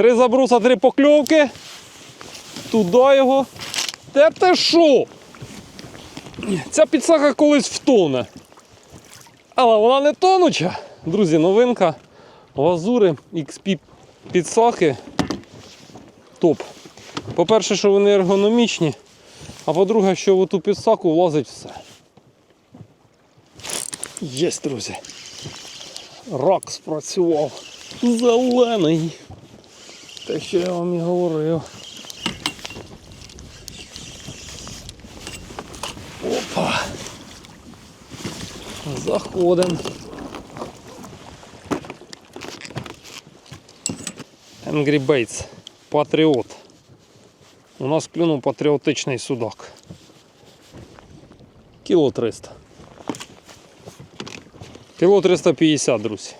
Три забруса, три покльовки. Туди його. Те ти що? Ця підсака колись втоне. Але вона не тонуча. Друзі, новинка. Лазури XP підсаки. Топ. По-перше, що вони ергономічні, а по-друге, що в ту підсаку влазить все. Єсть, друзі. Рак спрацював. Зелений. Те, що я вам і говорив. Опа. Заходим. Angry Baits. Патріот. У нас клюнув патріотичний судак. Кіло 300. Кіло 350, друзі.